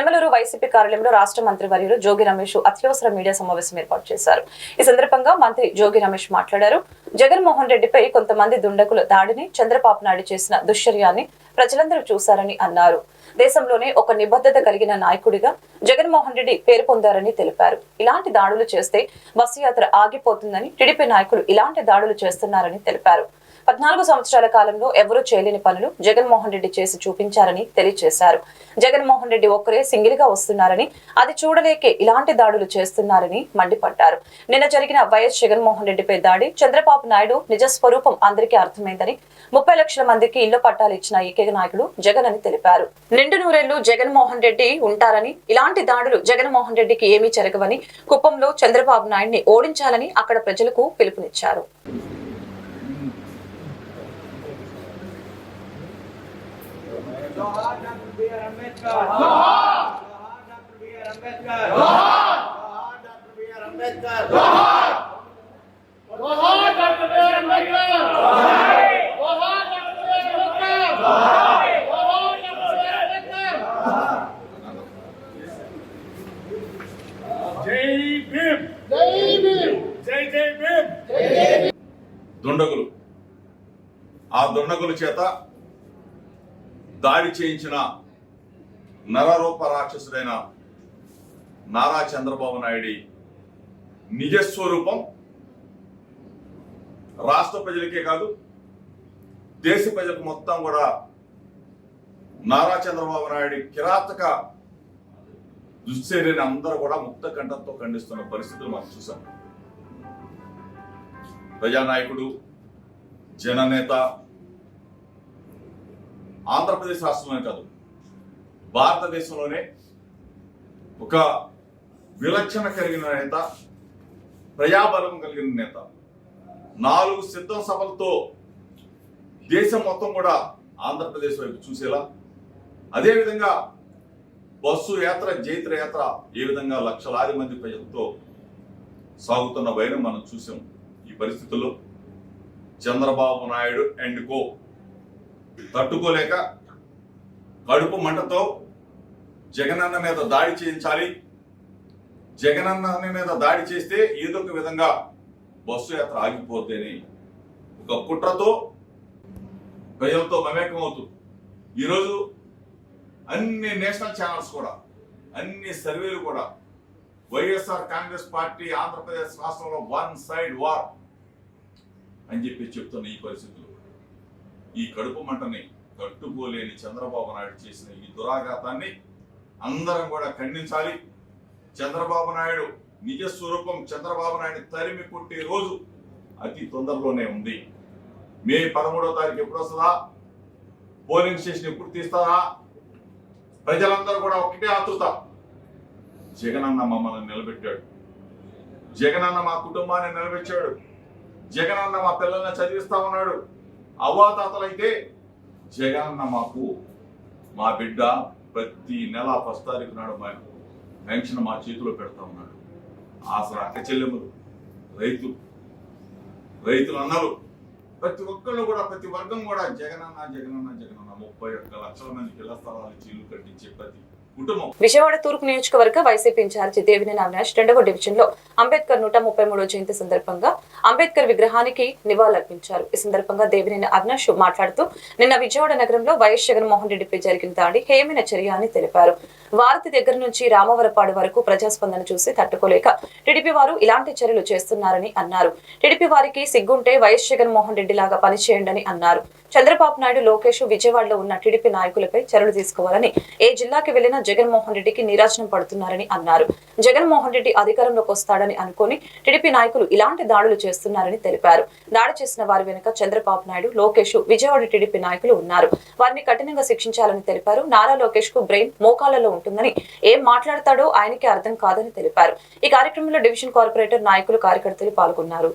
Penamaluru YCP కార్యాలయంలో రాష్ట్ర మంత్రి వర్యులు జోగి రమేష్ అత్యవసర మీడియా సమావేశం ఏర్పాటు చేశారు. ఈ సందర్భంగా మంత్రి జోగి రమేష్ మాట్లాడారు. జగన్మోహన్ రెడ్డిపై కొంతమంది దుండకుల దాడిని చంద్రబాబు నాయుడు చేసిన దుశ్చర్యాన్ని ప్రజలందరూ చూశారని అన్నారు. దేశంలోనే ఒక నిబద్ధత కలిగిన నాయకుడిగా జగన్మోహన్ రెడ్డి పేరు పొందారని తెలిపారు. ఇలాంటి దాడులు చేస్తే బస్సు యాత్ర ఆగిపోతుందని టీడీపీ నాయకులు ఇలాంటి దాడులు చేస్తున్నారని తెలిపారు. పద్నాలుగు సంవత్సరాల కాలంలో ఎవరూ చేయలేని పనులు జగన్మోహన్ రెడ్డి చేసి చూపించారని తెలియజేశారు జగన్మోహన్ రెడ్డి ఒక్కరే సింగిల్గా వస్తున్నారని అది చూడలేకే ఇలాంటి దాడులు చేస్తున్నారని మండిపడ్డారు. నిన్న జరిగిన వైఎస్ జగన్మోహన్ రెడ్డిపై దాడి చంద్రబాబు నాయుడు నిజ స్వరూపం అందరికీ అర్థమైందని ముప్పై లక్షల మందికి ఇళ్ళ పట్టాలు ఇచ్చిన ఏకైక నాయకుడు జగన్ అని తెలిపారు. నిండు నూరేళ్ళు జగన్మోహన్ రెడ్డి ఉంటారని ఇలాంటి దాడులు జగన్మోహన్ రెడ్డికి ఏమీ జరగవని కుప్పంలో చంద్రబాబు నాయుడిని ఓడించాలని అక్కడ ప్రజలకు పిలుపునిచ్చారు. జోహార్ డాక్టర్ బిఆర్ అంబేద్కర్ జోహార్ డాక్టర్ బిఆర్ అంబేద్కర్ జోహార్ డాక్టర్ బిఆర్ అంబేద్కర్ జోహార్ డాక్టర్ బిఆర్ అంబేద్కర్ జోహార్ డాక్టర్ బిఆర్ అంబేద్కర్ జోహార్ డాక్టర్ బిఆర్ అంబేద్కర్ జై భీమ్. జై భీమ్ జై జై భీమ్. దుండగులు. ఆ దుండగుల చేత దాడి చేయించిన నరరూప రాక్షసుడైన నారా చంద్రబాబు నాయుడి నిజస్వరూపం రాష్ట్ర ప్రజలకే కాదు దేశ ప్రజలకు మొత్తం కూడా నారా చంద్రబాబు నాయుడి కిరాతక దుశ్చర్యని అందరూ కూడా ముక్త కంఠంతో ఖండిస్తున్న పరిస్థితులు మనం చూసాం. ప్రజానాయకుడు జననేత ఆంధ్రప్రదేశ్ రాష్ట్రంలోనే కాదు భారతదేశంలోనే ఒక విలక్షణ కలిగిన నేత ప్రజాబలం కలిగిన నేత. నాలుగు సిద్ధం సభలతో దేశం మొత్తం కూడా ఆంధ్రప్రదేశ్ వైపు చూసేలా. అదేవిధంగా బస్సు యాత్ర జైత్ర యాత్ర ఏ విధంగా లక్షలాది మంది ప్రజలతో సాగుతున్న వైరం మనం చూసాం ఈ పరిస్థితుల్లో. చంద్రబాబు నాయుడు అండ్ కో తట్టుకోలేక కడుపు మంటతో జగనన్న మీద దాడి చేయించాలి. జగనన్న మీద దాడి చేస్తే ఏదో ఒక విధంగా బస్సు యాత్ర ఆగిపోతేనే ఒక కుట్రతో ప్రజలతో మమేకం అవుతూ ఈరోజు అన్ని నేషనల్ ఛానల్స్ కూడా అన్ని సర్వేలు కూడా వైఎస్ఆర్ కాంగ్రెస్ పార్టీ ఆంధ్రప్రదేశ్ రాష్ట్రంలో వన్ సైడ్ వార్ అని చెప్పి చెప్తున్న ఈ పరిస్థితులు. ఈ కడుపు మంటని తట్టుకోలేని చంద్రబాబు నాయుడు చేసిన ఈ దురాఘాతాన్ని అందరం కూడా ఖండించాలి. చంద్రబాబు నాయుడు నిజ స్వరూపం చంద్రబాబు నాయుడు తరిమి కొట్టే రోజు అతి తొందరలోనే ఉంది. మే పదమూడో తారీఖు ఎప్పుడు వస్తుందా? పోలింగ్ స్టేషన్ ఎప్పుడు తీస్తారా? ప్రజలందరూ కూడా ఒకటే ఆతృత. జగనన్న మమ్మల్ని నిలబెట్టాడు. జగనన్న మా కుటుంబాన్ని నిలబెట్టాడు. జగనన్న మా పిల్లల్ని చదివిస్తా ఉన్నాడు. అవ్వాతాతలైతే జగనన్న మాకు మా బిడ్డ ప్రతి నెల ఫస్ట్ తారీఖు నాడు మా పెన్షన్ మా చేతిలో పెడతా ఉన్నాడు. ఆసరా అక్క చెల్లెములు రైతు రైతులు అన్నారు ప్రతి ఒక్కళ్ళు కూడా ప్రతి వర్గం కూడా జగనన్న జగనన్న జగనన్న ముప్పై ఒక్క లక్షల మందికి ఇళ్ళ స్థలాలు చీలు కట్టించే ప్రతి విజయవాడ తూర్పు నియోజకవర్గ వైసీపీ ఇన్ఛార్జి దేవినేని అవినాష్ రెండవ డివిజన్లో అంబేద్కర్ నూట ముప్పై మూడో జయంతి సందర్భంగా అంబేద్కర్ విగ్రహానికి నివాళులర్పించారు. ఈ సందర్భంగా దేవినేని అవినాష్ మాట్లాడుతూ నిన్న విజయవాడ నగరంలో వైఎస్ జగన్మోహన్ రెడ్డిపై జరిగిన దాడి హేమైన చర్య అని తెలిపారు. వారధి దగ్గర నుంచి రామవరపాడు వరకు ప్రజాస్పందన చూసి తట్టుకోలేక టీడీపీ వారు ఇలాంటి చర్యలు చేస్తున్నారని అన్నారు. టీడీపీ వారికి సిగ్గుంటే వైఎస్ జగన్మోహన్ రెడ్డి లాగా పనిచేయండి అన్నారు. చంద్రబాబు నాయుడు లోకేష్ విజయవాడలో ఉన్న టీడీపీ నాయకులపై చర్యలు తీసుకోవాలని ఏ జిల్లాకి వెళ్ళినా జగన్మోహన్ రెడ్డికి నీరాజనం పడుతున్నారని అన్నారు. జగన్మోహన్ రెడ్డి అధికారంలోకి వస్తాడని అనుకుని టీడీపీ నాయకులు ఇలాంటి దాడులు చేస్తున్నారని తెలిపారు. దాడి చేసిన వారి వెనుక చంద్రబాబు నాయుడు లోకేష్ విజయవాడ టీడీపీ నాయకులు ఉన్నారు. వారిని కఠినంగా శిక్షించాలని తెలిపారు. నారా లోకేష్కు బ్రెయిన్ మోకాళ్ళలో ఉంటుందని ఏం మాట్లాడతాడో ఆయనకి అర్థం కాదని తెలిపారు. ఈ కార్యక్రమంలో డివిజన్ కార్పొరేటర్ నాయకులు కార్యకర్తలు పాల్గొన్నారు.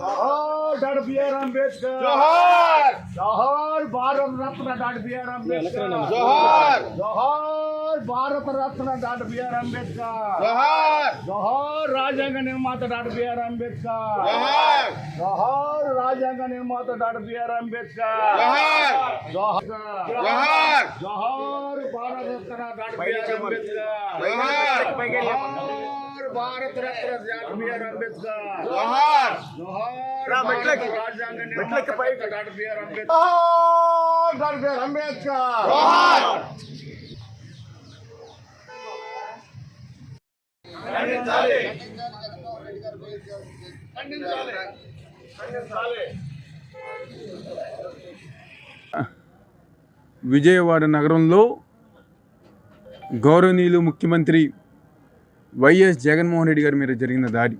జోహార్ డాక్టర్ బిఆర్ అంబేద్కర్ జోహార్ జోహార్ Bharat Ratna doctor B R Ambedkar జోహార్ జోహార్ Bharat Ratna doctor B R Ambedkar జోహార్ జోహార్ రాజ్యాంగ నిర్మాత డాక్టర్ బిఆర్ అంబేద్కర్ జోహార్ జోహార్ రాజ్యాంగ నిర్మాత డాక్టర్ బిఆర్ అంబేద్కర్ జోహార్ జోహార్ జోహార్ జోహార్ Bharat Ratna doctor B R Ambedkar జోహార్ జోహార్ భారత రత్న డాక్టర్ అంబేద్కర్. జోహార్. జోహార్ భారత రాజ్యాంగ నిర్మాత డాక్టర్ బిఆర్ అంబేద్కర్. జోహార్ డాక్టర్ బిఆర్ అంబేద్కర్. జోహార్. విజయవాడ నగరంలో గౌరవనీయులు ముఖ్యమంత్రి వైఎస్ జగన్మోహన్ రెడ్డి గారి మీద జరిగిన దాడి.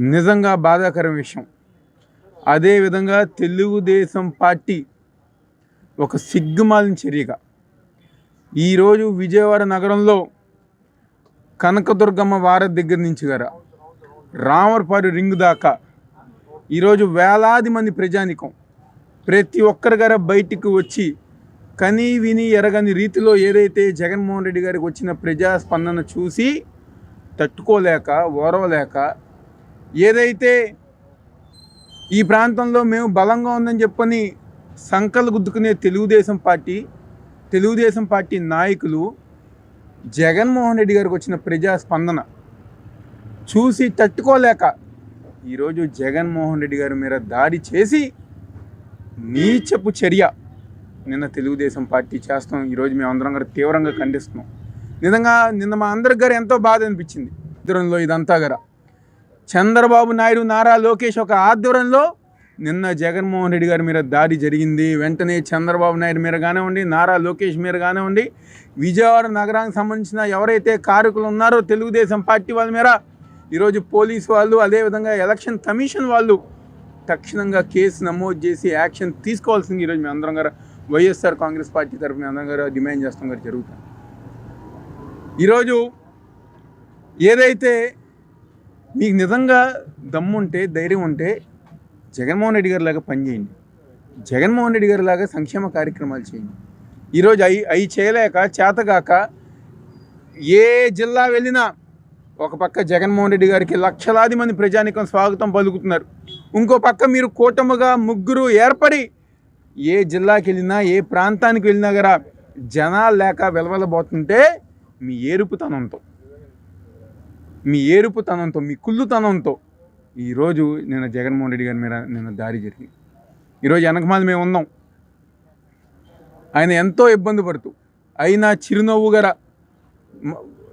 నిజంగా బాధాకరం విషయం. అదేవిధంగా తెలుగుదేశం పార్టీ ఒక సిగ్గుమాలిన చర్యగా. ఈరోజు విజయవాడ నగరంలో కనకదుర్గమ్మ వారధి దగ్గర నుంచి గారా రామర్పాడు రింగ్ దాకా ఈరోజు వేలాది మంది ప్రజానికం. ప్రతి ఒక్కరి గారా బయటికి వచ్చి కని విని ఎరగని రీతిలో ఏదైతే జగన్మోహన్ రెడ్డి గారికి వచ్చిన ప్రజాస్పందన చూసి తట్టుకోలేక ఓరవలేక ఏదైతే ఈ ప్రాంతంలో మేము బలంగా ఉందని చెప్పని సంకలు గుద్దుకునే తెలుగుదేశం పార్టీ తెలుగుదేశం పార్టీ నాయకులు జగన్మోహన్ రెడ్డి గారికి వచ్చిన ప్రజాస్పందన చూసి తట్టుకోలేక ఈరోజు జగన్మోహన్ రెడ్డి గారి మీద దాడి చేసి నీచపు చర్య నిన్న తెలుగుదేశం పార్టీ చేస్తాం ఈరోజు మేము అందరం కూడా తీవ్రంగా ఖండిస్తున్నాం. నిజంగా నిన్న మా అందరికి గారు ఎంతో బాధ అనిపించింది. ఆధ్వర్యంలో ఇదంతా గర చంద్రబాబు నాయుడు నారా లోకేష్ ఒక ఆధ్వర్యంలో నిన్న జగన్మోహన్ రెడ్డి గారి మీద దాడి జరిగింది. వెంటనే చంద్రబాబు నాయుడు మీద కానివ్వండి నారా లోకేష్ మీద కానివ్వండి విజయవాడ నగరానికి సంబంధించిన ఎవరైతే కారకులు ఉన్నారో తెలుగుదేశం పార్టీ వాళ్ళ మీద ఈరోజు పోలీసు వాళ్ళు అదేవిధంగా ఎలక్షన్ కమిషన్ వాళ్ళు తక్షణంగా కేసు నమోదు చేసి యాక్షన్ తీసుకోవాల్సింది ఈరోజు మేము అందరం గారు వైఎస్ఆర్ కాంగ్రెస్ పార్టీ తరఫున మేము అందరం డిమాండ్ చేస్తాం గారు జరుగుతుంది ఈరోజు ఏదైతే మీకు నిజంగా దమ్ముంటే ధైర్యం ఉంటే జగన్మోహన్ రెడ్డి గారి లాగా పనిచేయండి. జగన్మోహన్ రెడ్డి గారి లాగా సంక్షేమ కార్యక్రమాలు చేయండి. ఈరోజు అవి అవి చేయలేక చేతగాక ఏ జిల్లా వెళ్ళినా ఒక పక్క జగన్మోహన్ రెడ్డి గారికి లక్షలాది మంది ప్రజానికం స్వాగతం పలుకుతున్నారు. ఇంకో పక్క మీరు కూటమిగా ముగ్గురు ఏర్పడి ఏ జిల్లాకి వెళ్ళినా ఏ ప్రాంతానికి వెళ్ళినా కూడా జనాలు లేక వెలవెలబోతుంటే మీ ఏరుపుతనంతో మీ ఏరుపుతనంతో మీ కుళ్ళుతనంతో ఈరోజు నేను జగన్మోహన్ రెడ్డి గారి మీద నిన్న దారి జరిగింది. ఈరోజు వెనకమాల మేము ఉన్నాం. ఆయన ఎంతో ఇబ్బంది పడుతూ అయినా చిరునవ్వు గల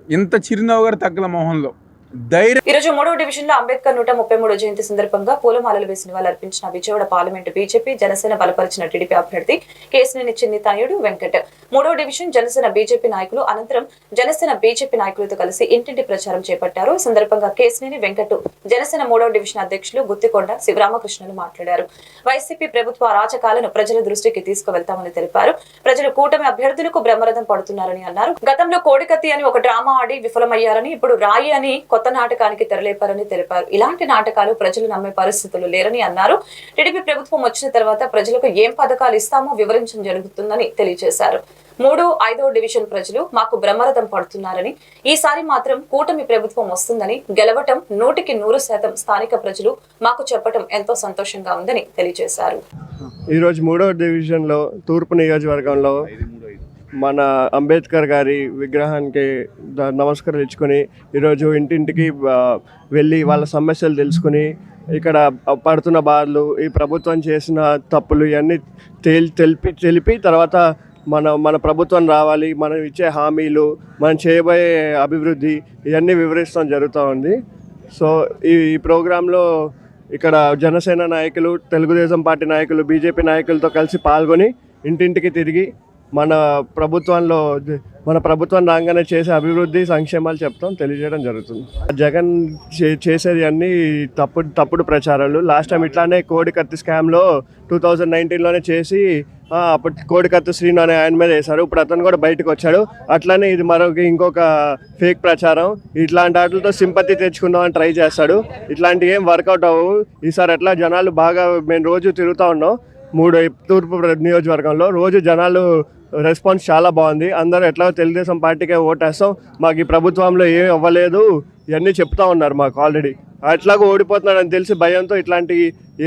ఇంత చిరునవ్వు గారు తగ్గల మొహంలో ధైర్యం. ఈ రోజు మూడవ డివిజన్లో అంబేద్కర్ నూట ముప్పై మూడో జయంతి సందర్భంగా పూలమాలలు వేసిన వాళ్ళు అర్పించిన విజయవాడ పార్లమెంటు బీజేపీ జనసేన బలపరిచిన టీడీపీ అభ్యర్థి కేసినేని చిన్ని తనయుడు వెంకట్. మూడవ డివిజన్ జనసేన బీజేపీ నాయకులు అనంతరం జనసేన బీజేపీ నాయకులతో కలిసి ఇంటింటి ప్రచారం చేపట్టారు. సందర్భంగా కేసినేని వెంకట్ జనసేన మూడవ డివిజన్ అధ్యక్షులు గుత్తికొండ శివరామకృష్ణులు మాట్లాడారు. వైసీపీ ప్రభుత్వ అరాచకాలను ప్రజల దృష్టికి తీసుకువెళ్తామని తెలిపారు. ప్రజలు కూటమి అభ్యర్థులకు బ్రహ్మరథం పడుతున్నారని అన్నారు. గతంలో కోడికత్తి అని ఒక డ్రామా ఆడి విఫలమయ్యారని ఇప్పుడు రాయి అని కొత్త కొత్త నాటకానికి తెరలేపారని తెలిపారు. ఇలాంటి నాటకాలు ప్రజలు నమ్మే పరిస్థితులు లేరని అన్నారు. టీడీపీ ప్రభుత్వం వచ్చిన తర్వాత ప్రజలకు ఏం పథకాలు ఇస్తామో వివరించడం జరుగుతుందని తెలియజేశారు. మూడు ఐదో డివిజన్ ప్రజలు మాకు బ్రహ్మరథం పడుతున్నారని ఈసారి మాత్రం కూటమి ప్రభుత్వం వస్తుందని గెలవటం నూటికి నూరు శాతం స్థానిక ప్రజలు మాకు చెప్పటం ఎంతో సంతోషంగా ఉందని తెలియజేశారు. ఈరోజు మూడో డివిజన్లో తూర్పు నియోజకవర్గంలో మన అంబేద్కర్ గారి విగ్రహానికి నమస్కరించుకొని నమస్కారం ఇచ్చుకొని ఈరోజు ఇంటింటికి వెళ్ళి వాళ్ళ సమస్యలు తెలుసుకుని ఇక్కడ పడుతున్న బాధలు ఈ ప్రభుత్వం చేసిన తప్పులు ఇవన్నీ తేల్ తెలిపి తెలిపి తర్వాత మన మన ప్రభుత్వం రావాలి మనం ఇచ్చే హామీలు మనం చేయబోయే అభివృద్ధి ఇవన్నీ వివరిస్తాం జరుగుతూ ఉంది. సో ఈ ఈ ప్రోగ్రాంలో ఇక్కడ జనసేన నాయకులు తెలుగుదేశం పార్టీ నాయకులు బీజేపీ నాయకులతో కలిసి పాల్గొని ఇంటింటికి తిరిగి మన ప్రభుత్వంలో మన ప్రభుత్వం రాగానే చేసే అభివృద్ధి సంక్షేమాలు చెప్తాం తెలియజేయడం జరుగుతుంది. జగన్ చే- చేసేది అన్ని తప్పుడు తప్పుడు ప్రచారాలు. లాస్ట్ టైం ఇట్లానే కోడి కత్తి స్కామ్లో టూ థౌజండ్ నైన్టీన్లోనే చేసి అప్పుడు కోడికత్తి శ్రీను అనే ఆయన మీద వేశారు. ఇప్పుడు అతను కూడా బయటకు వచ్చాడు. అట్లానే ఇది మరొక ఇంకొక ఫేక్ ప్రచారం. ఇట్లాంటి వాటితో సింపతి తెచ్చుకుందామని ట్రై చేస్తాడు. ఇట్లాంటివి ఏం వర్కౌట్ అవ్వవు. ఈసారి ఎట్లా జనాలు బాగా మేము రోజు తిరుగుతూ ఉన్నాం. మూడు తూర్పు ప్ర- నియోజకవర్గంలో రోజు జనాలు రెస్పాన్స్ చాలా బాగుంది. అందరూ ఎట్లా తెలుగుదేశం పార్టీకే ఓటేస్తాం మాకు ఈ ప్రభుత్వంలో ఏం అవ్వలేదు ఇవన్నీ చెప్తా ఉన్నారు మాకు ఆల్రెడీ. అట్లాగో ఓడిపోతున్నాడని తెలిసి భయంతో ఇట్లాంటి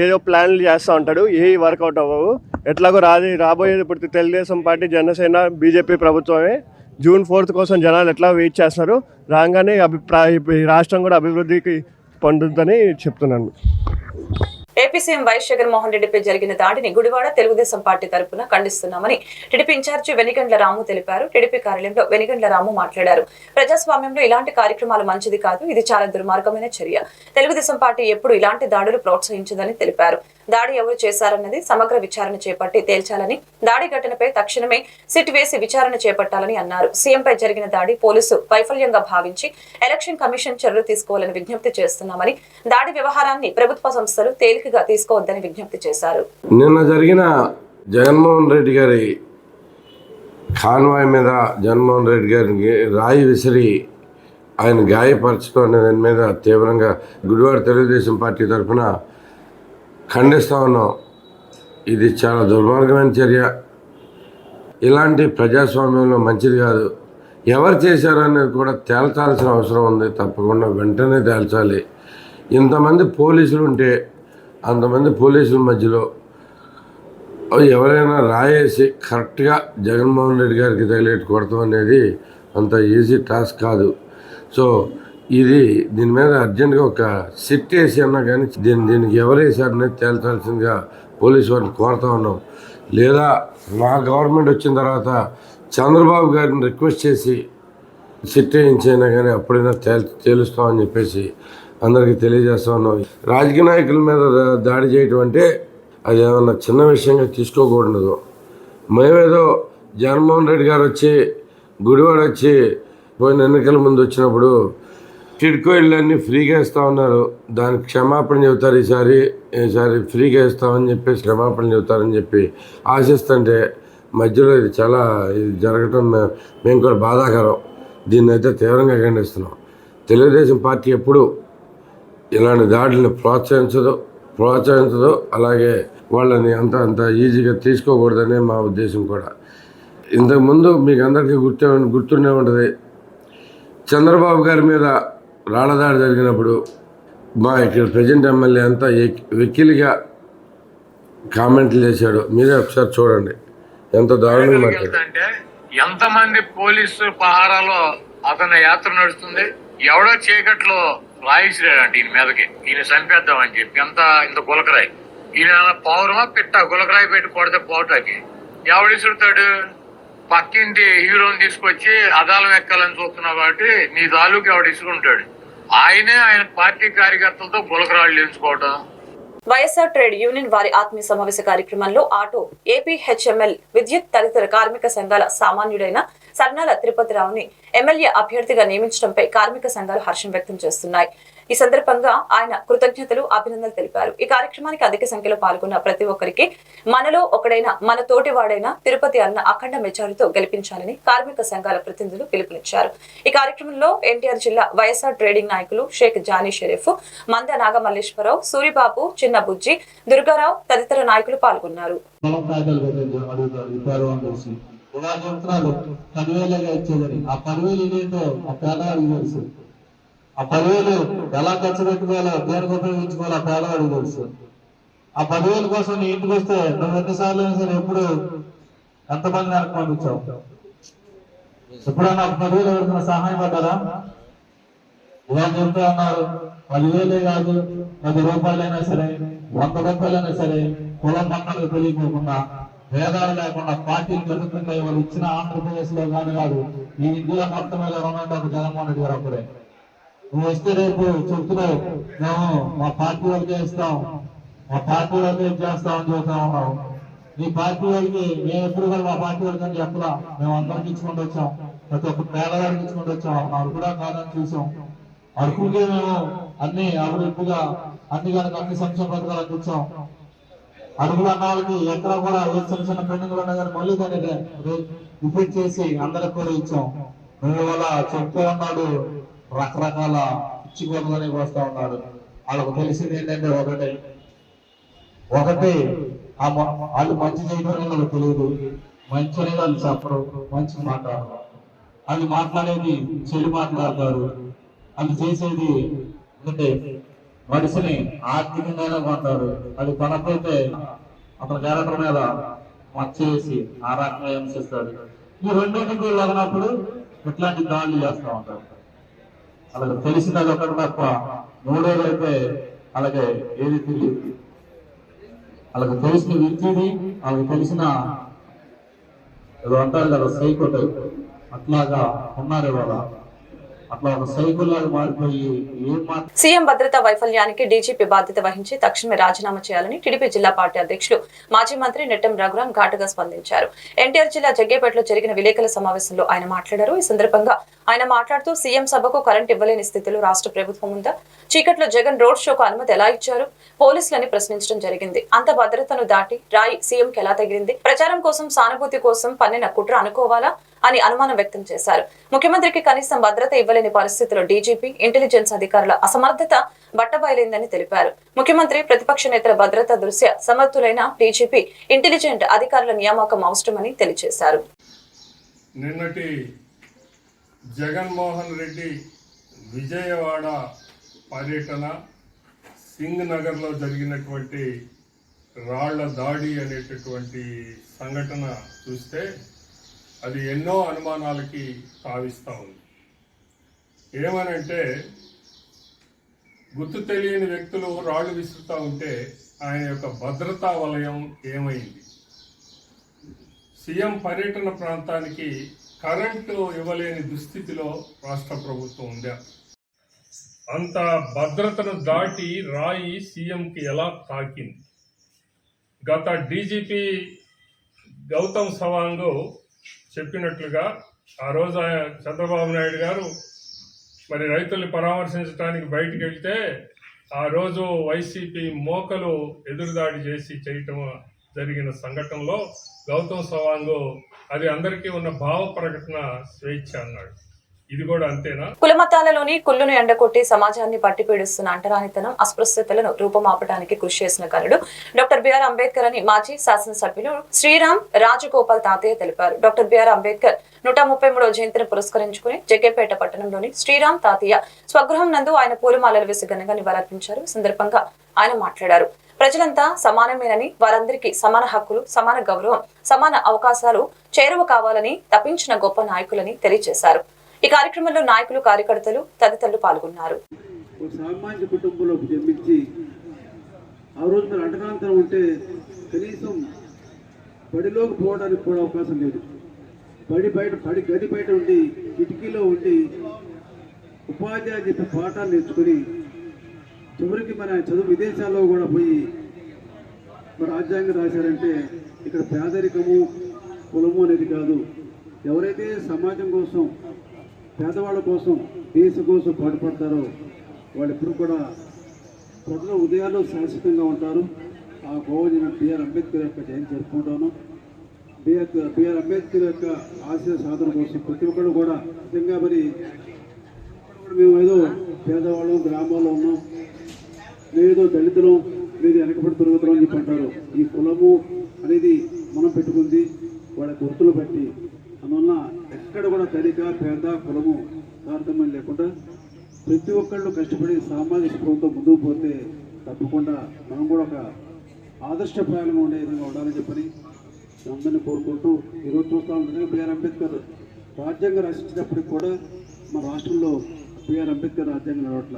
ఏదో ప్లాన్లు చేస్తూ ఉంటాడు ఏ వర్కౌట్ అవ్వవు. ఎట్లాగో రాది రాబోయేది ఇప్పుడు తెలుగుదేశం పార్టీ జనసేన బీజేపీ ప్రభుత్వమే. జూన్ ఫోర్త్ కోసం జనాలు ఎట్లా వెయిట్ చేస్తున్నారు రాగానే అభిప్రాయ ఈ రాష్ట్రం కూడా అభివృద్ధికి పొందుతుందని చెప్తున్నాను. ఏపీ సీఎం వైఎస్ జగన్మోహన్ రెడ్డిపై జరిగిన దాడిని గుడివాడ తెలుగుదేశం పార్టీ తరపున ఖండిస్తున్నామని టీడీపీ ఇన్ఛార్జి వెనిగండ్ల రాము తెలిపారు. టీడీపీ కార్యాలయంలో వెనిగండ్ల రాము మాట్లాడారు. ప్రజాస్వామ్యంలో ఇలాంటి కార్యక్రమాలు మంచిది కాదు. ఇది చాలా దుర్మార్గమైన చర్య. తెలుగుదేశం పార్టీ ఎప్పుడు ఇలాంటి దాడులు ప్రోత్సహించదని తెలిపారు. దాడి ఎవరు చేశారన్నది సమగ్ర విచారణ చేపట్టి తేల్చాలని దాడి ఘటనపై తక్షణమే సిట్ వేసి విచారణ చేపట్టాలని అన్నారు. సీఎంపై జరిగిన దాడి పోలీసు వైఫల్యంగా భావించి ఎలక్షన్ కమిషన్ చర్యలు తీసుకోవాలని విజ్ఞప్తి చేస్తున్నామని దాడి వ్యవహారాన్ని ప్రభుత్వ సంస్థలు తేలికగా తీసుకోవద్దని విజ్ఞప్తి చేశారు. నిన్న జరిగిన జగన్మోహన్ రెడ్డి గారి కాన్వాయ్ మీద జగన్మోహన్ రెడ్డి గారికి రాయి విసిరి ఆయన గాయపరచడం అనే దాని మీద తీవ్రంగా గుడివాడ తెలుగుదేశం పార్టీ తరఫున ఖండిస్తా ఉన్నాం. ఇది చాలా దుర్మార్గమైన చర్య. ఇలాంటి ప్రజాస్వామ్యంలో మంచిది కాదు. ఎవరు చేశారు అనేది కూడా తేల్చాల్సిన అవసరం ఉంది. తప్పకుండా వెంటనే తేల్చాలి. ఇంతమంది పోలీసులు ఉంటే అంతమంది పోలీసుల మధ్యలో ఎవరైనా రాయేసి కరెక్ట్గా జగన్మోహన్ రెడ్డి గారికి తగిలేట్టు కొడతాం అనేది అంత ఈజీ టాస్క్ కాదు. సో ఇది దీని మీద అర్జెంటుగా ఒక సిట్ వేసి అన్నా కానీ దీని దీనికి ఎవరు వేసారనేది తేల్చాల్సిందిగా పోలీసు వారిని కోరుతా ఉన్నాం. లేదా మా గవర్నమెంట్ వచ్చిన తర్వాత చంద్రబాబు గారిని రిక్వెస్ట్ చేసి సిట్ వేయించైనా కానీ అప్పుడైనా తేల్ తేలుస్తామని చెప్పేసి అందరికీ తెలియజేస్తా ఉన్నాం రాజకీయ నాయకుల మీద దాడి చేయటం అంటే అది ఏమన్నా చిన్న విషయంగా తీసుకోకూడదు. మేమేదో జగన్మోహన్ రెడ్డి గారు వచ్చి గుడివాడ వచ్చి పోయిన ఎన్నికల ముందు వచ్చినప్పుడు టిడ్కో ఇళ్ళన్నీ ఫ్రీగా ఇస్తా ఉన్నారు. దానికి క్షమాపణ చెబుతారు ఈసారి ఈసారి ఫ్రీగా ఇస్తామని చెప్పి క్షమాపణ చెబుతారని చెప్పి ఆశిస్తుంటే మధ్యలో ఇది చాలా ఇది జరగటం మేము కూడా బాధాకరం. దీన్ని అయితే తీవ్రంగా ఖండిస్తున్నాం. తెలుగుదేశం పార్టీ ఎప్పుడు ఇలాంటి దాడులను ప్రోత్సహించదు ప్రోత్సహించదు. అలాగే వాళ్ళని అంత అంత ఈజీగా తీసుకోకూడదనే మా ఉద్దేశం కూడా. ఇంతకుముందు మీకు అందరికీ గుర్తు గుర్తుండే ఉంటుంది. చంద్రబాబు గారి మీద రాళ్ళదాడి జరిగినప్పుడు మా ఇక్కడ ప్రజెంట్ ఎమ్మెల్యే అంతా వెకిలిగా కామెంట్లు చేశాడు. మీరే ఒకసారి చూడండి. ఎంత దారుణంగా అంటే ఎంతమంది పోలీసు పహారాలో అతని యాత్ర నడుస్తుంది? ఎవడో చీకట్లో రాయిసిరాడంట ఈయన మీదకి. ఈయన చంపేద్దామని చెప్పి ఎంత ఇంత గులకరాయి. ఈయన పౌరమా పిట్ట? గులకరాయి పెట్టి కొడితే పోటాకి ఎవడిసుడతాడు పక్కింటి హీరోని తీసుకొచ్చి అదాలం ఎక్కాలని చూస్తున్నావు కాబట్టి నీ తాలూకు ఎవడు ఇసుకుంటాడు? ఆయనే ఆయన పార్టీ కార్యకర్తలతో గులకరాళ్ళు ఎంచుకోవటం వైఎస్ఆర్ ట్రేడ్ యూనియన్ వారి ఆత్మీయ సమావేశ కార్యక్రమంలో ఆటో ఏపీ హెచ్ఎంఎల్ విద్యుత్ తదితర కార్మిక సంఘాల సామాన్యుడైన సర్నాల తిరుపతిరావుని ఎమ్మెల్యే అభ్యర్థిగా నియమించడంపై కార్మిక సంఘాలు హర్షం వ్యక్తం చేస్తున్నాయి. ఈ సందర్భంగా ఆయన కృతజ్ఞతలు అభినందనలు తెలిపారు. ఈ కార్యక్రమానికి అధిక సంఖ్యలో పాల్గొన్న ప్రతి ఒక్కరికి మనలో ఒకడైన మన తోటి వాడైన తిరుపతి అన్న అఖండ మెజారిటీతో గెలిపించాలని కార్మిక సంఘాల ప్రతినిధులు పిలుపునిచ్చారు. ఈ కార్యక్రమంలో ఎన్టీఆర్ జిల్లా వైఎస్ఆర్ ట్రేడింగ్ నాయకులు షేక్ జానీ షరీఫ్ మంద నాగమల్లేశ్వరరావు సూరిబాబు చిన్న బుజ్జి దుర్గారావు తదితర నాయకులు పాల్గొన్నారు. పొలం కాగితాలు పదివేలుగా ఇచ్చేదని. ఆ పదివేలు ఇదేంటో ఆ పేదవాడికి తెలుసు? ఆ పదివేలు ఎలా ఖర్చు పెట్టుకోవాలో దేనికి ఉపయోగించుకోవాలో ఆ పేదవాడికి తెలుసు? ఆ పదివేల కోసం నీ ఇంటికి వస్తే నువ్వు ఎన్నిసార్లు అయినా సరే ఎప్పుడు ఎంతమంది వెనక్కి పంపించావు? ఎప్పుడన్నా పదివేలు ఎవరికైనా సహాయం పడ్డారా? ఇలా చెప్తా ఉన్నారు పదివేలే కాదు పది రూపాయలైనా సరే వంద రూపాయలైనా సరే కులం పక్కనకు తెలియకోకుండా భేదాలు లేకుండా పార్టీలు జరుగుతుంటే వాళ్ళు ఇచ్చిన ఆంధ్రప్రదేశ్లో కానీ కాదు ఈ ఇండియా మొత్తం మీద రుణండి జగన్మోహన్ రెడ్డి గారు అప్పుడే. నువ్వు వస్తే రేపు చెప్తున్నావు మేము మా పార్టీ వాళ్ళకే ఇస్తాం మా పార్టీ వాళ్ళకే చేస్తాం అని చెబుతా ఉన్నావు. నీ పార్టీ వాళ్ళకి మేము ఎప్పుడు కూడా మా పార్టీ వాళ్ళకి అని చెప్పలా. మేము అందరికి ఇచ్చుకుంటూ వచ్చాం ప్రతి ఒక్క పేదవాడికి ఇచ్చుకుంటూ వచ్చాం. అవి కూడా కాదని చూసాం. అడుగుకే మేము అన్ని అభివృద్ధిగా అన్ని కనుక అన్ని సంక్షేమ పథకాలు అందించాం అడుగులు అన్న ఎక్కడ కూడా ఏ చిన్న చిన్న పెండింగ్లు ఉన్నా కానీ మళ్ళీ దాన్ని రిపీట్ చేసి అందరికి కూడా ఇచ్చాం. అందువల్ల చెప్తూ ఉన్నాడు రకరకాల పిచ్చిగోళ్ళని వస్తూ ఉన్నాడు. వాళ్ళకు తెలిసింది ఏంటంటే ఒకటే. ఒకటి ఆ వాళ్ళు మంచి చేయడం వాళ్ళకి తెలియదు. మంచిని వాళ్ళు చెప్పరు మంచి మాట్లాడరు వాళ్ళు మాట్లాడేది చెడు మాట్లాడతారు. వాళ్ళు చేసేది అంటే మనిషిని ఆర్థికంగానే కొంటారు అది కొనకపోతే అతని క్యారెక్టర్ మీద మచ్చేసి ఆ రకంగా హింసిస్తారు ఈ రెండింటికి వెళ్ళినప్పుడు ఇట్లాంటి దాడులు చేస్తూ ఉంటారు. అలాగే తెలిసినది ఒకటి తప్ప మూడోది అయితే అలాగే ఏది తెలియదు. అలాగే తెలిసిన విద్యది వాళ్ళకి తెలిసిన ఏదో అంటారు కదా సైకో అట్లాగా ఉన్నారు ఇవాళ. సీఎం భద్రతా వైఫల్యానికి డీజీపీ బాధ్యత వహించి తక్షణమే రాజీనామా చేయాలని టీడీపీ జిల్లా పార్టీ అధ్యక్షులు మాజీ మంత్రి నెట్టం రఘురాం ఘాటుగా స్పందించారు. ఎన్టీఆర్ జిల్లా జగ్గేపేటలో జరిగిన విలేకరుల సమావేశంలో ఆయన మాట్లాడారు. ఈ సందర్భంగా ఆయన మాట్లాడుతూ సీఎం సభకు కరెంట్ ఇవ్వలేని స్థితిలో రాష్ట్ర ప్రభుత్వం ఉందా? చీకట్లో జగన్ రోడ్ షోకు అనుమతి ఎలా ఇచ్చారు? పోలీసులని ప్రశ్నించడం జరిగింది. అంత భద్రతను దాటి రాయి సీఎంకి ఎలా తగిలింది? ప్రచారం కోసం సానుభూతి కోసం పన్నిన కుట్ర అనుకోవాలా? అని అనుమానం వ్యక్తం చేశారు. ముఖ్యమంత్రికి కనీసం భద్రత ఇవ్వలేని పరిస్థితిలో డీజీపీ ఇంటెలిజెన్స్ అధికారుల అసమర్థత బట్టబయలైందని తెలిపారు. ముఖ్యమంత్రి ప్రతిపక్ష నేతల భద్రత దృశ్య సమర్థులైన డీజీపీ ఇంటెలిజెంట్ అధికారుల నియామకం అవసరమని తెలియజేశారు. నిన్నటి జగన్మోహన్ రెడ్డి విజయవాడ పర్యటన సింగ్ నగర్లో జరిగినటువంటి రాళ్ళ దాడి అనేటటువంటి సంఘటన చూస్తే అది ఎన్నో అనుమానాలకి తావిస్తూ ఉంది. ఏమనంటే గుర్తు తెలియని వ్యక్తులు రాళ్ళు విసురుతూ ఉంటే ఆయన యొక్క భద్రతా వలయం ఏమైంది? సీఎం పర్యటన ప్రాంతానికి కరెంటు ఇవ్వలేని దుస్థితిలో రాష్ట్ర ప్రభుత్వం ఉందా? అంత భద్రతను దాటి రాయి సీఎంకి ఎలా తాకింది? గత డీజీపీ గౌతమ్ సవాంగ్ చెప్పినట్లుగా ఆ రోజు ఆయన చంద్రబాబు నాయుడు గారు మరి రైతుల్ని పరామర్శించడానికి బయటికి వెళ్తే ఆ రోజు వైసీపీ మోకలు ఎదురుదాడి చేసి చేయటం జరిగిన సంఘటనలో గౌతమ్ సవాంగ్ అది అందరికీ ఉన్న భావ ప్రకటన స్వేచ్ఛ అన్నాడు. ఇది కూడా అంతేనా? కులమతాలలోని కుళ్ళును ఎండకొట్టి సమాజాన్ని పట్టిపీడిస్తున్న అంటరానితనం అస్పృశ్యతలను రూపమాపడానికి కృషి చేసిన కరుడు. డాక్టర్ బిఆర్ అంబేద్కర్ అని మాజీ శాసనసభ్యులు శ్రీరామ్ రాజగోపాల్ తాతయ్య తెలిపారు. డాక్టర్ బిఆర్ అంబేద్కర్ నూట ముప్పై మూడవ జయంతిని పురస్కరించుకుని జగ్గేపేట పట్టణంలోని శ్రీరామ్ తాతయ్య స్వగృహం నందు ఆయన పూలమాలలు వేసి ఘనంగా నివాళులర్పించారు. సందర్భంగా ఆయన మాట్లాడారు. ప్రజలంతా సమానమేనని వారందరికీ సమాన హక్కులు సమాన గౌరవం సమాన అవకాశాలు చేరువ కావాలని తప్పించిన గొప్ప నాయకులని తెలియజేశారు. ఈ కార్యక్రమంలో నాయకులు కార్యకర్తలు తదితరులు పాల్గొన్నారు. ఒక కుటుంబంలో జన్మించి ఆ రోజు మీరు అంటకాంతరం ఉంటే కనీసం బడిలోకి పోవడానికి కూడా అవకాశం లేదు. బడి బయట బడి గది బయట ఉండి కిటికీలో ఉండి ఉపాధ్యాయులు చెప్పే పాఠాలు నేర్చుకుని చివరికి మన చదువు విదేశాల్లో కూడా పోయి మరి రాజ్యాంగం రాశారంటే ఇక్కడ పేదరికము కులము అనేది కాదు. ఎవరైతే సమాజం కోసం పేదవాళ్ళ కోసం దేశ కోసం పాటుపడతారో వాళ్ళు ఎప్పుడు కూడా ప్రజల ఉదయాల్లో శాశ్వతంగా ఉంటారు. ఆ గోవజన బిఆర్ అంబేద్కర్ యొక్క జయంతి జరుపుకుంటాను. B R B R Ambedkar యొక్క ఆశయ సాధన కోసం ప్రతి ఒక్కరు కూడా నిజంగా మరి మేము ఏదో పేదవాళ్ళం గ్రామాల్లో ఉన్నాం మేమేదో దళితులం మీరు వెనకబడి తిరుగుతున్నాం అని చెప్పి అంటారు. ఈ కులము అనేది మనం పెట్టుకుంది వాళ్ళ గుర్తులు బట్టి. అందువల్ల ఎక్కడ కూడా దళిత పేద కులము తారతమ్యం లేకుండా ప్రతి ఒక్కళ్ళు కష్టపడి సామాజిక స్పృహతో ముందుకు పోతే తప్పకుండా మనం కూడా ఒక ఆదర్శప్రాయంగా ఉండే విధంగా ఉండాలని చెప్పని అందరినీ కోరుకుంటూ ఈరోజు చూస్తా ఉంటుంది బిఆర్ అంబేద్కర్. రాజ్యాంగం రచించినప్పటికి కూడా మన రాష్ట్రంలో బిఆర్ అంబేద్కర్ రాజ్యాంగం నడవట్ల.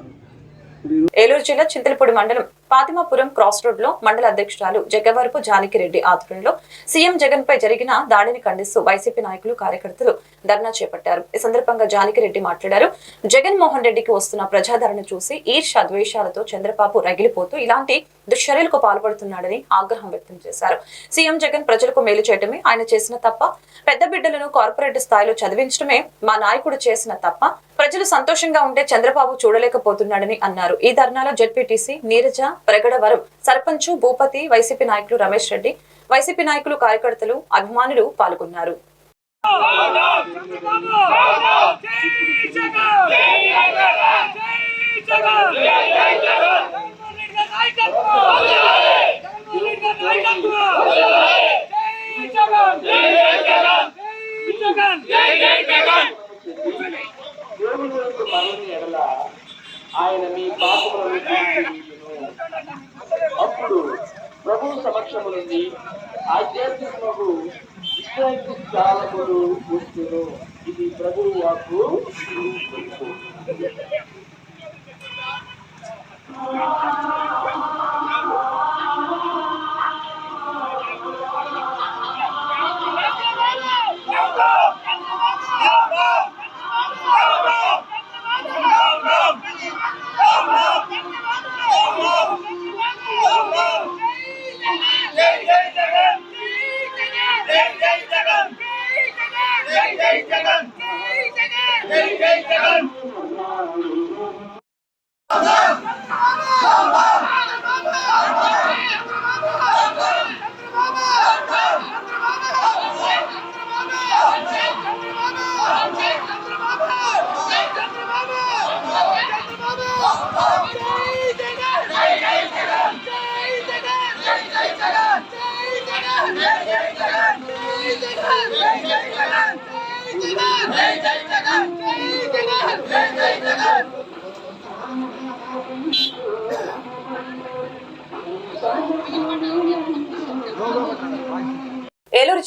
ఏలూరు జిల్లా చింతలపూడి మండలం పాతిమాపురం క్రాస్ రోడ్లో మండల అధ్యక్షురాలు జగ్గవరపు జానకిరెడ్డి ఆధ్వర్యంలో సీఎం జగన్ పై జరిగిన దాడిని ఖండిస్తూ వైసీపీ నాయకులు కార్యకర్తలు ధర్నా చేపట్టారు. ఈ సందర్భంగా జానకిరెడ్డి మాట్లాడారు. జగన్ మోహన్ రెడ్డికి వస్తున్న ప్రజాదరణ చూసి ఈర్ష ద్వేషాలతో చంద్రబాబు రగిలిపోతూ ఇలాంటి దుశ్చర్యలకు పాల్పడుతున్నాడని ఆగ్రహం వ్యక్తం చేశారు. సీఎం జగన్ ప్రజలకు మేలు చేయటమే ఆయన చేసిన తప్ప పెద్ద బిడ్డలను కార్పొరేట్ స్థాయిలో చదివించడమే మా నాయకుడు చేసిన తప్ప ప్రజలు సంతోషంగా ఉంటే చంద్రబాబు చూడలేకపోతున్నాడని అన్నారు. ఈ ధర్నాలో జడ్పీటీసీ నీరజ ప్రగడవరం సర్పంచ్ భూపతి వైసీపీ నాయకులు రమేష్ రెడ్డి వైసీపీ నాయకులు కార్యకర్తలు అభిమానులు పాల్గొన్నారు. ఆయన మీ పాపములను అప్పుడు ప్రభు సమక్షము నుండి ఆధ్యాత్మికము విశ్రాంతి స్థానములు వస్తును. ఇది ప్రభు వాకు ఏలూరు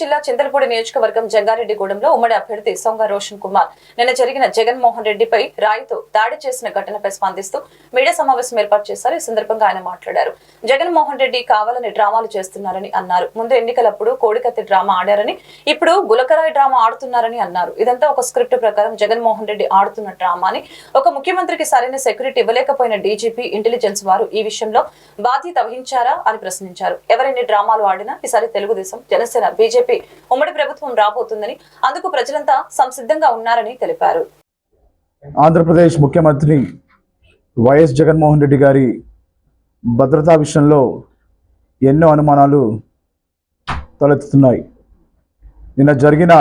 జిల్లా చింతలపూడి నియోజకవర్గం జంగారెడ్డిగూడెంలో ఉమ్మడి అభ్యర్థి సొంగ రోషన్ కుమార్. నిన్న జరిగిన జగన్మోహన్ రెడ్డిపై రాయితో దాడి చేసిన ఘటనపై స్పందిస్తూ మీడియా సమావేశం ఏర్పాటు చేశారు. ఈ సందర్భంగా ఆయన మాట్లాడారు. జగన్మోహన్ రెడ్డి కావాలని డ్రామాలు చేస్తున్నారని అన్నారు. ముందు ఎన్నికలప్పుడు కోడికత్తి డ్రామా ఆడారని ఇప్పుడు గులకరాయి డ్రామా ఆడుతున్నారని అన్నారు. ఇదంతా ఒక స్క్రిప్ట్ ప్రకారం జగన్మోహన్ రెడ్డి ఆడుతున్న డ్రామాని ఒక ముఖ్యమంత్రికి సరైన సెక్యూరిటీ ఇవ్వలేకపోయిన డీజీపీ ఇంటెలిజెన్స్ వారు ఈ విషయంలో బాధ్యత వహించారా అని ప్రశ్నించారు. ఎవరెన్ని డ్రామాలు ఆడినా ఈసారి తెలుగుదేశం జనసేన బీజేపీ ఉమ్మడి ప్రభుత్వం రాబోతుందని అందుకు ప్రజలంతా సంసిద్ధంగా ఉన్నారని తెలిపారు. ఆంధ్రప్రదేశ్ ముఖ్యమంత్రి వైఎస్ జగన్మోహన్ రెడ్డి గారి భద్రతా విషయంలో ఎన్నో అనుమానాలు తలెత్తుతున్నాయి. నిన్న జరిగిన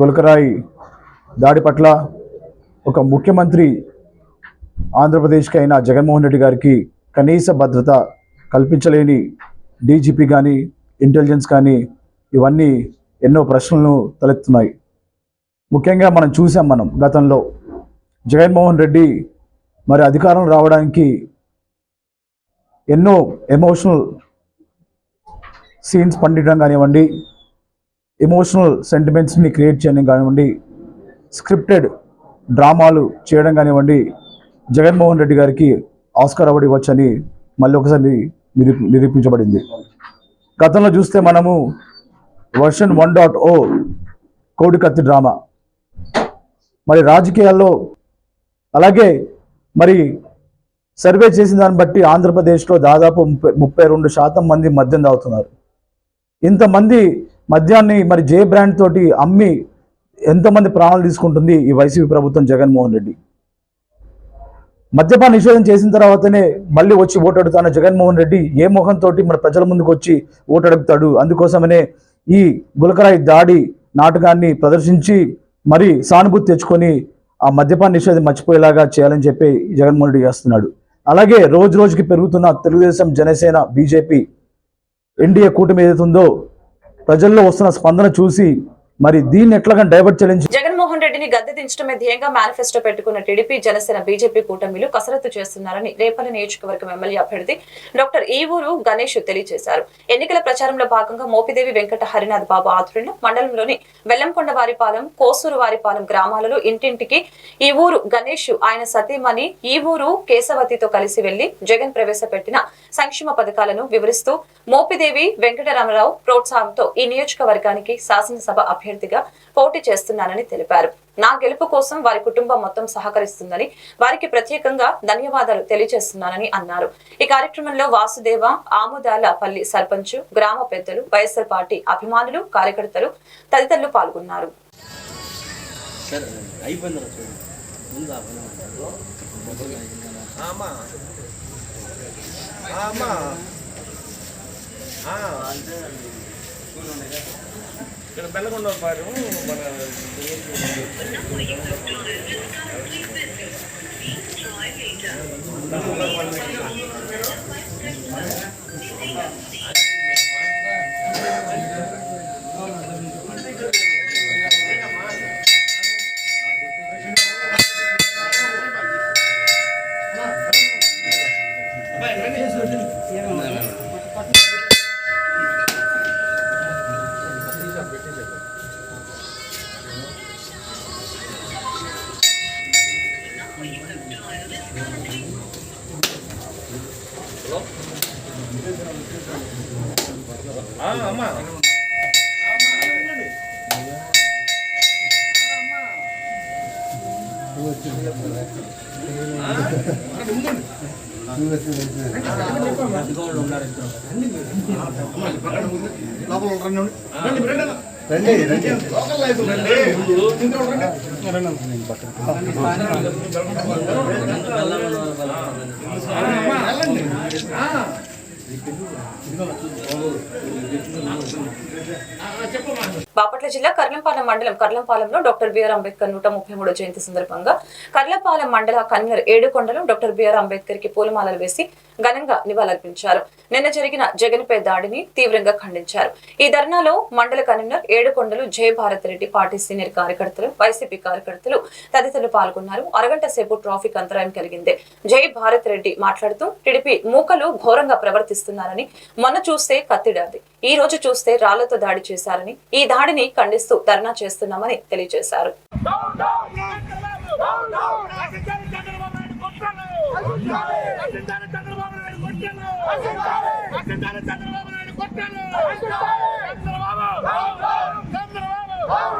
గులకరాయి దాడి పట్ల ఒక ముఖ్యమంత్రి ఆంధ్రప్రదేశ్కి అయిన జగన్మోహన్ రెడ్డి గారికి కనీస భద్రత కల్పించలేని డీజీపీ కానీ ఇంటెలిజెన్స్ కానీ ఇవన్నీ ఎన్నో ప్రశ్నలను తలెత్తున్నాయి. ముఖ్యంగా మనం చూసాం మనం గతంలో జగన్మోహన్ రెడ్డి మరి అధికారం రావడానికి ఎన్నో ఎమోషనల్ సీన్స్ పండించడం కానివ్వండి ఎమోషనల్ సెంటిమెంట్స్ని క్రియేట్ చేయడం కానివ్వండి స్క్రిప్టెడ్ డ్రామాలు చేయడం కానివ్వండి జగన్మోహన్ రెడ్డి గారికి ఆస్కార్ అవార్డు ఇవ్వచ్చని మళ్ళీ ఒకసారి నిరూ నిరూపించబడింది. గతంలో చూస్తే మనము వర్షన్ వన్ డాట్ ఓ కోడికత్తి డ్రామా. మరి రాజకీయాల్లో అలాగే మరి సర్వే చేసిన దాన్ని బట్టి ఆంధ్రప్రదేశ్లో దాదాపు ముప్పై ముప్పై రెండు శాతం మంది మద్యం తాగుతున్నారు. ఇంతమంది మద్యాన్ని మరి జే బ్రాండ్ తోటి అమ్మి ఎంతమంది ప్రాణాలు తీసుకుంటుంది ఈ వైసీపీ ప్రభుత్వం జగన్మోహన్ రెడ్డి? మద్యపాన నిషేధం చేసిన తర్వాతనే మళ్ళీ వచ్చి ఓటు జగన్మోహన్ రెడ్డి ఏ మొహంతో మన ప్రజల ముందుకు వచ్చి ఓటడుగుతాడు అందుకోసమనే ఈ గులకరాయి దాడి నాటకాన్ని ప్రదర్శించి మరి సానుభూతి తెచ్చుకొని ఆ మద్యపాన నిషేధం మర్చిపోయేలాగా చేయాలని చెప్పి జగన్మోహన్ రెడ్డి చేస్తున్నాడు. అలాగే రోజు రోజుకి పెరుగుతున్న తెలుగుదేశం జనసేన బీజేపీ ఎన్డీఏ కూటమి ఏదైతుందో ప్రజల్లో వస్తున్న స్పందన చూసి మరి దీన్ని ఎట్లాగా డైవర్ట్ చేయాలని జగన్మోహన్ రెడ్డిని గద్దె దించడమే ధ్యేయంగా మేనిఫెస్టో పెట్టుకున్న టీడీపీ జనసేన బీజేపీ కూటమిలు కసరత్తు చేస్తున్నారని రేపల్లి నియోజకవర్గం ఎమ్మెల్యే అభ్యర్థి డాక్టర్ ఈవూరు గణేష్ తెలియజేశారు. ఎన్నికల ప్రచారంలో భాగంగా మోపిదేవి వెంకట హరినాథ్ బాబు ఆధ్వర్యంలో మండలంలోని వెల్లంకొండ వారిపాలెం కోసూరు వారిపాలెం గ్రామాలలో ఇంటింటికి ఈ ఊరు గణేష్ ఆయన సతీమణి ఈ ఊరు కేశవతితో కలిసి వెళ్ళి జగన్ ప్రవేశపెట్టిన సంక్షేమ పథకాలను వివరిస్తూ మోపిదేవి వెంకటరామరావు ప్రోత్సాహంతో ఈ నియోజకవర్గానికి శాసనసభ అభ్యర్థిగా పోటీ చేస్తున్నానని తెలిపారు. నా గెలుపు కోసం వారి కుటుంబం మొత్తం సహకరిస్తుందని వారికి ప్రత్యేకంగా ధన్యవాదాలు తెలియజేస్తున్నానని అన్నారు. ఈ కార్యక్రమంలో వాసుదేవ ఆముదాల పల్లి సర్పంచ్ గ్రామ పెద్దలు వైఎస్ఆర్ పార్టీ అభిమానులు కార్యకర్తలు తదితరులు పాల్గొన్నారు. ఇక్కడ బెల్లకొండ పారు మన బాపట్ల జిల్లా కర్లంపాలెం మండలం కర్లంపాలెంలో డాక్టర్ బిఆర్ అంబేద్కర్ నూట ముప్పై మూడో జయంతి సందర్భంగా కర్లపాలెం మండల కన్వీనర్ ఏడుకొండలో డాక్టర్ బిఆర్ అంబేద్కర్కి పూలమాలలు వేసి ఘనంగా నివాళులర్పించారు నిన్న జరిగిన జగన్పై దాడిని తీవ్రంగా ఖండించారు ఈ ధర్నాలో మండల convener Yedukondalu Jaya Bharat Reddy party senior కార్యకర్తలు వైసీపీ కార్యకర్తలు తదితరులు పాల్గొన్నారు అరగంట సేపు ట్రాఫిక్ అంతరాయం కలిగింది జై భారత్ రెడ్డి మాట్లాడుతూ టీడీపీ మూకలు ఘోరంగా ప్రవర్తిస్తున్నారని మొన్న చూస్తే కత్తిడాది ఈ రోజు చూస్తే రాళ్ళతో దాడి చేశారని ఈ దాడిని ఖండిస్తూ ధర్నా చేస్తున్నామని తెలియజేశారు చంద్రబాబు